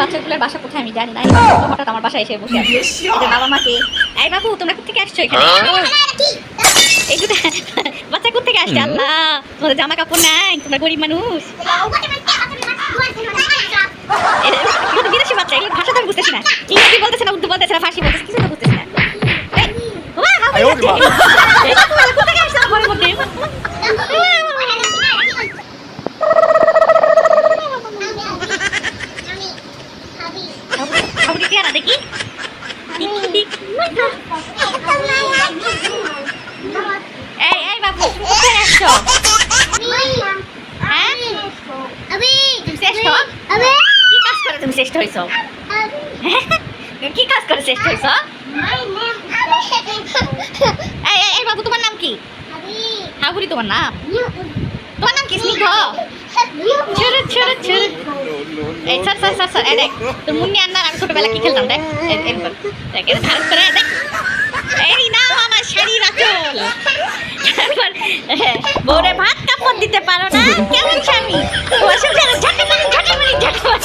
বাচ্চাগুলোর বাসা কোথায় আমি জানি না। হঠাৎ আমার বাসায় এসে বসে আছে। বাবা মাকে। এই বাবু তোমরা কোথেকে আসছো এখানে? এই দুটো বাচ্চা কোথেকে আসছে? আল্লাহ তোমাদের জামা কাপড় নাই তোমরা গরিব মানুষ। বিদেশি বাচ্চা এগুলো ভাষা তো আমি বুঝতেছি না। ইংরেজি বলতেছে না উর্দু বলতেছে না ফার্সি বলতেছে কিছু তো বুঝতেছি না এই, ওয়া, হাউ আয়, ওরে বাবা। এই তো তোমরা কোথেকে আসছো আমার ঘরের মধ্যে হাউ দিতে না দেখি। এই এই বাবু কোথায় আসছো? হ্যাঁ? তুমি শ্রেষ্ঠ? কি কাজ করে তুমি শ্রেষ্ঠ হয়েছো কি কাজ করে শ্রেষ্ঠ হয়েছো এই এই, এই বাবু তোমার নাম কি? হাগুরি তোমার নাম? তোমার নাম কি স্নিগ্ধ? এই স্যার স্যার স্যার স্যার দেখ তোর মুন্নি আন্দার আমি ছোটবেলা কি খেলতাম দেখ ধারণ করে দেখ এই না আমার শাড়ির আচল বউরে ভাত কাপড় দিতে পারো না কেমন স্বামী যেন মারি ঝাঁকে মারি ঝাঁকে মারি